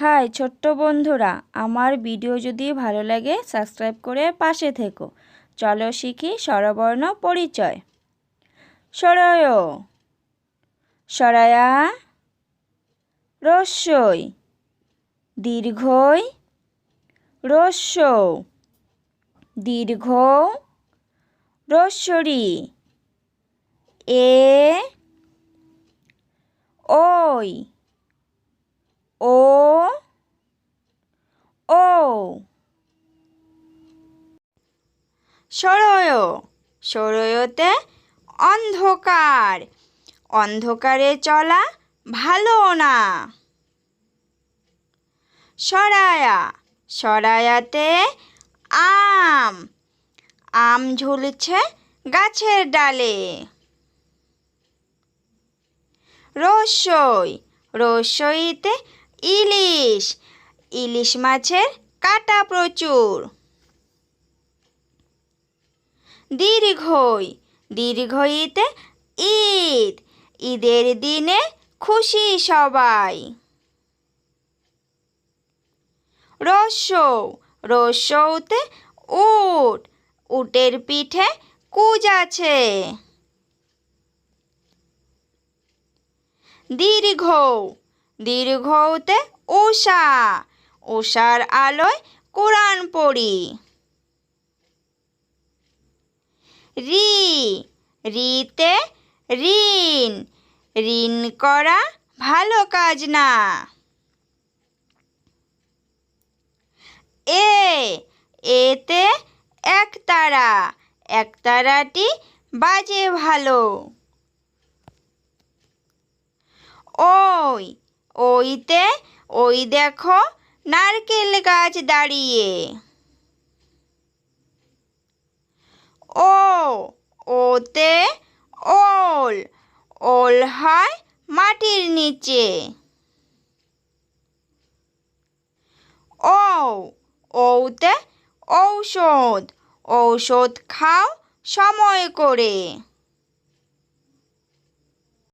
High, ছোট্ট বন্ধুরা, আমার ভিডিও যদি ভালো লাগে, সাবস্ক্রাইব করে পাশে থেকো। চলো শিখি স্বরবর্ণ পরিচয়। সরয়, সরায়া, রস্যই, দীর্ঘই রস্য দীর্ঘ রস্বরী এ, ওই ও ও সরয়। সরয়তে অন্ধকার। অন্ধকারে চলা ভালো না। সরায়া। সরায়াতে আম। আম ঝুলছে গাছের ডালে। রসই। রসইতে ইলিশ। ইলিশ মাছের কাটা প্রচুর। দীর্ঘই, দীর্ঘইতে ঈদ, ঈদের দিনে খুশি সবাই। রসৌ রসৌতে উট, উটের পিঠে কুজ আছে। দীর্ঘ দীর্ঘতে উষা, উষার আলোয় কোরআন পড়ি। রি, রিতে ঋণ ঋণ করা ভালো কাজ না। এ, এতে একতারা একতারাটি বাজে ভালো। ওই, ওইতে, ওই দেখো নারকেল গাছ দাঁড়িয়ে। ও ওতে ওল ওল হয় মাটির নিচে। ও ওতে ঔষধ ঔষধ খাও সময় করে।